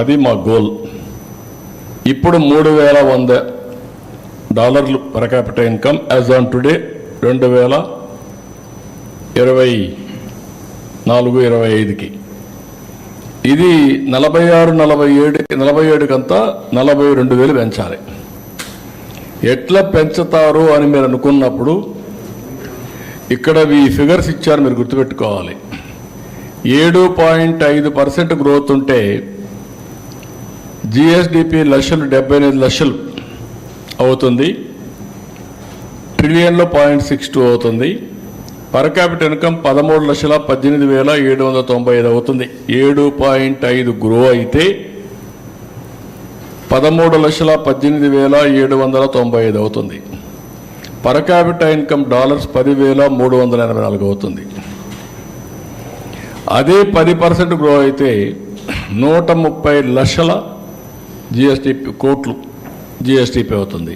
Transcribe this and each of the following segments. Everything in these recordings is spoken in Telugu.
అది మా గోల్. ఇప్పుడు మూడు వేల వంద డాలర్లు per capital income as on today రెండు వేల ఇరవై నాలుగు ఇరవై ఐదుకి. ఇది నలభై ఆరు నలభై ఏడు నలభై ఏడుకంతా నలభై రెండు వేలు పెంచాలి. ఎట్లా పెంచుతారు అని మీరు అనుకున్నప్పుడు ఇక్కడ ఈ ఫిగర్స్ ఇచ్చారు మీరు గుర్తుపెట్టుకోవాలి. ఏడు పాయింట్ ఐదు పర్సెంట్ గ్రోత్ ఉంటే జిఎస్డిపి లక్షలు డెబ్బై ఎనిమిది లక్షలు అవుతుంది. ట్రిలియన్లో పాయింట్ సిక్స్ టూ అవుతుంది. పర్ క్యాపిటల్ ఇన్కమ్ పదమూడు లక్షల పద్దెనిమిది వేల ఏడు వందల తొంభై ఐదు అవుతుంది. ఏడు పాయింట్ ఐదు గ్రో అయితే పదమూడు లక్షల పద్దెనిమిది వేల ఏడు వందల తొంభై ఐదు అవుతుంది. పర్ క్యాపిటల్ ఇన్కమ్ డాలర్స్ పదివేల మూడు వందల ఎనభై నాలుగు అవుతుంది. అదే పది పర్సెంట్ గ్రో అయితే నూట ముప్పై లక్షల జిఎస్టీ కోట్లు జిఎస్టీపీ అవుతుంది.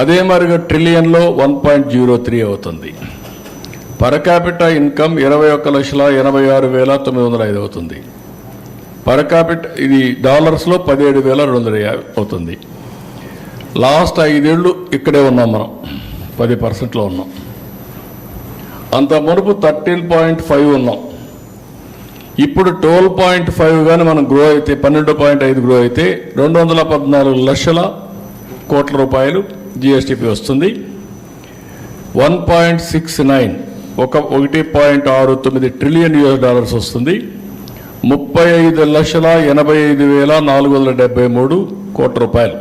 అదే మరిగా ట్రిలియన్లో వన్ పాయింట్ జీరో త్రీ అవుతుంది. పర్ ఇన్కమ్ ఇరవై ఒక్క లక్షల ఎనభై ఆరు వేల తొమ్మిది వందల ఐదు అవుతుంది. పర్ క్యాపిట ఇది డాలర్స్లో పదిహేడు వేల రెండు వందల యాభై అవుతుంది. లాస్ట్ ఐదేళ్ళు ఇక్కడే ఉన్నాం మనం పది పర్సెంట్లో ఉన్నాం. అంత మునుపు థర్టీన్ పాయింట్ ఫైవ్ ఉన్నాం. ఇప్పుడు ట్వెల్వ్ పాయింట్ ఫైవ్ కానీ మనం గ్రో అయితే పన్నెండు పాయింట్ ఐదు గ్రో అయితే రెండు వందల పద్నాలుగు లక్షల కోట్ల రూపాయలు జిఎస్టిపి వస్తుంది. వన్ పాయింట్ సిక్స్ నైన్ ఒక ఒకటి పాయింట్ ఆరు తొమ్మిది ట్రిలియన్ యుఎస్ డాలర్స్ వస్తుంది. ముప్పై ఐదు లక్షల ఎనభై ఐదు వేల నాలుగు వందల డెబ్బై మూడు కోట్ల రూపాయలు.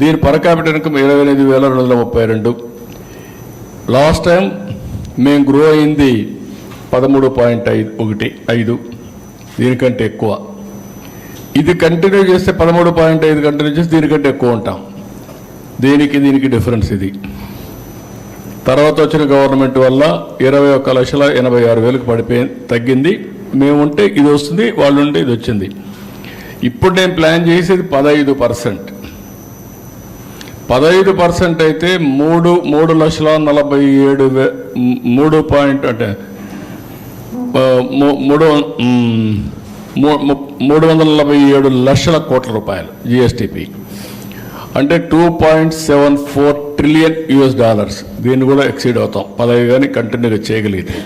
దీని పరకాపిట ఇన్కమ్ ఇరవై ఎనిమిది వేల రెండు వందల ముప్పై రెండు. లాస్ట్ టైం మేము గ్రో అయింది పదమూడు పాయింట్ ఐదు ఒకటి ఐదు దీనికంటే ఎక్కువ. ఇది కంటిన్యూ చేస్తే పదమూడు పాయింట్ ఐదు కంటిన్యూ చేస్తే దీనికంటే ఎక్కువ ఉంటాం. దీనికి దీనికి డిఫరెన్స్ ఇది. తర్వాత వచ్చిన గవర్నమెంట్ వల్ల ఇరవై ఒక్క లక్షల ఎనభై ఆరు వేలకు పడిపోయి తగ్గింది. మేము ఉంటే ఇది వస్తుంది వాళ్ళు ఉంటే ఇది వచ్చింది. ఇప్పుడు నేను ప్లాన్ చేసేది పదహైదు పర్సెంట్. పదహైదు పర్సెంట్ అయితే మూడు మూడు లక్షల నలభై ఏడు వే మూడు పాయింట్ అంటే మూడు మూడు వందల నలభై ఏడు లక్షల కోట్ల రూపాయలు జిఎస్టిపి అంటే two point seven four trillion US dollars దీన్ని కూడా ఎక్సీడ్ అవుతాం. పదవి కానీ కంటిన్యూగా చేయగలిగితే.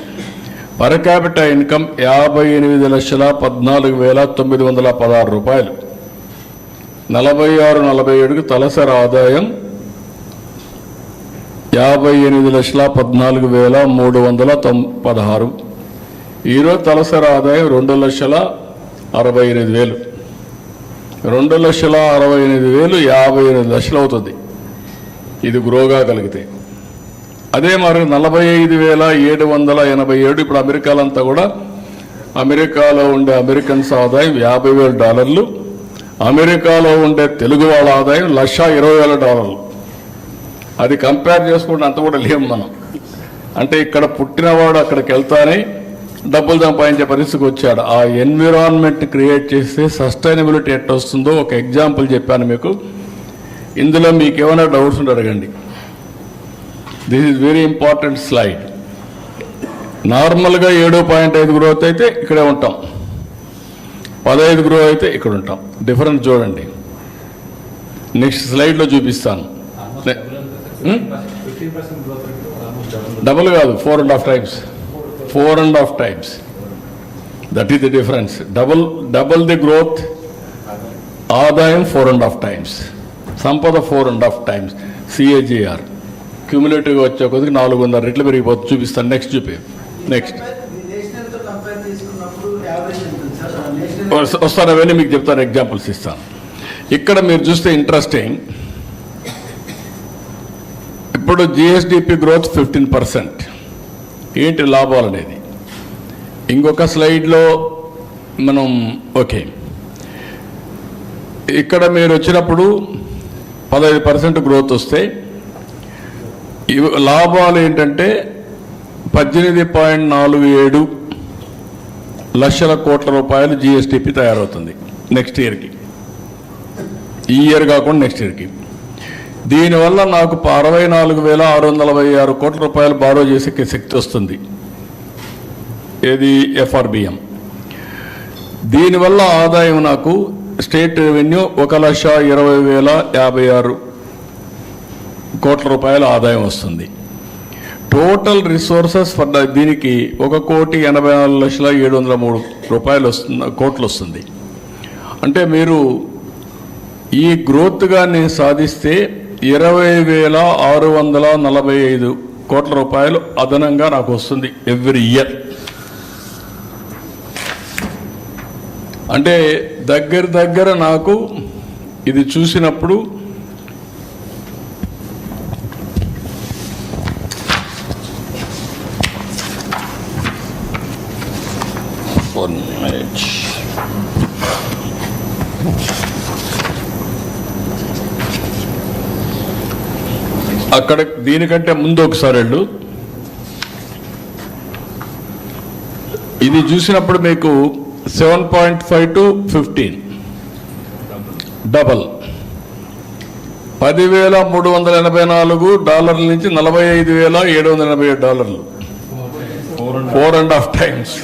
పర్ క్యాపిటల్ ఇన్కమ్ యాభై ఎనిమిది లక్షల పద్నాలుగు వేల తొమ్మిది వందల పదహారు రూపాయలు. నలభై ఆరు నలభై ఏడుకు తలసరి ఆదాయం యాభై ఎనిమిది లక్షల పద్నాలుగు వేల మూడు వందల తొం పదహారు. ఈరోజు తలసరి ఆదాయం రెండు లక్షల అరవై ఎనిమిది వేలు. రెండు లక్షల అరవై ఎనిమిది వేలు యాభై ఎనిమిది లక్షలు అవుతుంది. ఇది గ్రోగా కలిగితే. అదే మరి నలభై ఐదు వేల ఏడు వందల ఎనభై ఏడు ఇప్పుడు అమెరికాలంతా కూడా అమెరికాలో ఉండే అమెరికన్స్ ఆదాయం యాభై వేల డాలర్లు. అమెరికాలో ఉండే తెలుగు వాళ్ళ ఆదాయం లక్ష ఇరవై వేల డాలర్లు. అది కంపేర్ చేసుకుంటే అంత కూడా లేము మనం. అంటే ఇక్కడ పుట్టినవాడు అక్కడికి వెళ్తానే డబ్బులు సంపాదించే పరిస్థితికి వచ్చాడు. ఆ ఎన్విరాన్మెంట్ క్రియేట్ చేస్తే సస్టైనబిలిటీ ఎట్ట వస్తుందో ఒక ఎగ్జాంపుల్ చెప్పాను మీకు. ఇందులో మీకు ఏమైనా డౌట్స్ ఉంటే అడగండి. This is very important slide నార్మల్గా ఏడు పాయింట్ ఐదు గ్రోత్ అయితే ఇక్కడే ఉంటాం. పదహైదు గ్రో అయితే ఇక్కడ ఉంటాం. డిఫరెన్స్ చూడండి. నెక్స్ట్ స్లైడ్లో చూపిస్తాను. Hmm? డబుల్ డబుల్ కాదు four and half times four and half times that is the difference double double the growth ఆదాయం ఫోర్ అండ్ హాఫ్ టైమ్స్ సంపద four and half times CAGR క్యూములేటివ్గా వచ్చే కొద్దికి నాలుగు వందల రెట్లు పెరిగిపోతుంది. చూపిస్తాను. నెక్స్ట్ చూపి. నెక్స్ట్ వస్తాను. అవన్నీ మీకు చెప్తాను. ఎగ్జాంపుల్స్ ఇస్తాను. ఇక్కడ మీరు చూస్తే ఇంట్రెస్టింగ్ ఇప్పుడు జిఎస్డిపి గ్రోత్ ఫిఫ్టీన్ పర్సెంట్ ఏంటి లాభాలు అనేది? ఇంకొక స్లైడ్లో మనం ఓకే. ఇక్కడ మీరు వచ్చినప్పుడు పదహైదు పర్సెంట్ గ్రోత్ వస్తే ఇవి లాభాలు ఏంటంటే పద్దెనిమిది పాయింట్ నాలుగు ఏడు లక్షల కోట్ల రూపాయలు జిఎస్టిపి తయారవుతుంది నెక్స్ట్ ఇయర్కి. ఈ ఇయర్ కాకుండా నెక్స్ట్ ఇయర్కి. దీనివల్ల నాకు అరవై నాలుగు వేల ఆరు వందల నలభై ఆరు కోట్ల రూపాయలు బారో చేసే శక్తి వస్తుంది. ఏది? ఎఫ్ఆర్బిఎం. దీనివల్ల ఆదాయం నాకు స్టేట్ రెవెన్యూ ఒక లక్ష ఇరవై వేల యాభై ఆరు కోట్ల రూపాయల ఆదాయం వస్తుంది. టోటల్ రిసోర్సెస్ ఫర్ దీనికి ఒక కోటి ఎనభై నాలుగు లక్షల ఏడు వందల మూడు రూపాయలు వస్తుంది కోట్లు వస్తుంది. అంటే మీరు ఈ గ్రోత్గా నేను సాధిస్తే ఇరవై వేల ఆరు వందల నలభై ఐదు కోట్ల రూపాయలు అదనంగా నాకు వస్తుంది ఎవ్రీ ఇయర్. అంటే దగ్గర దగ్గర నాకు ఇది చూసినప్పుడు అక్కడ దీనికంటే ముందు ఒకసారి వెళ్ళు. ఇది చూసినప్పుడు మీకు seven point five to fifteen. Double. పదివేల మూడు వందల ఎనభై నాలుగు డాలర్ల నుంచి నలభై ఐదు వేల ఏడు వందల ఎనభై ఏడు డాలర్లు. ఫోర్ అండ్ హాఫ్ టైమ్స్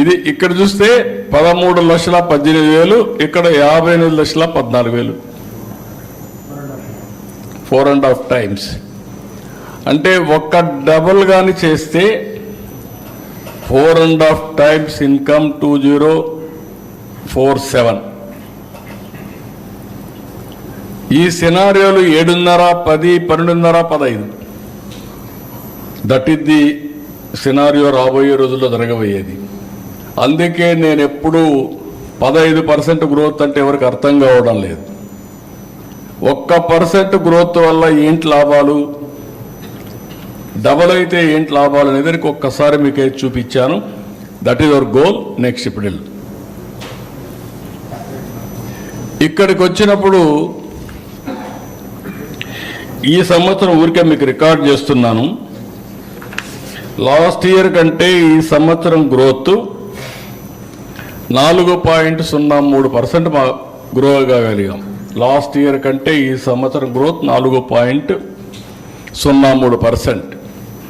ఇది ఇక్కడ చూస్తే పదమూడు లక్షల పద్దెనిమిది వేలు ఇక్కడ యాభై ఎనిమిది లక్షల పద్నాలుగు వేలు. ఫోర్ అండ్ హాఫ్ టైమ్స్ అంటే ఒక్క డబుల్ కానీ చేస్తే four and half times income two zero four seven ఈ సినారియోలు ఏడున్నర పది పన్నెండున్నర పదహైదు దట్ ఈస్ ది సినారియో రాబోయే రోజుల్లో జరగబోయేది. అందుకే నేను ఎప్పుడూ పదహైదు పర్సెంట్ గ్రోత్ అంటే ఎవరికి అర్థం కావడం లేదు. ఒక్క పర్సెంట్ గ్రోత్ వల్ల ఏంటి లాభాలు? డబల్ అయితే ఏంటి లాభాలు అనేది ఒక్కసారి మీకే చూపించాను. That is our goal next ఇప్పుడు ఇక్కడికి వచ్చినప్పుడు ఈ సంవత్సరం ఊరికే మీకు రికార్డ్ చేస్తున్నాను. లాస్ట్ ఇయర్ కంటే ఈ సంవత్సరం గ్రోత్ నాలుగు పాయింట్ సున్నా మూడు పర్సెంట్ మా గ్రో కాగలిగాం. లాస్ట్ ఇయర్ కంటే ఈ సంవత్సరం గ్రోత్ నాలుగు పాయింట్ సున్నా మూడు పర్సెంట్.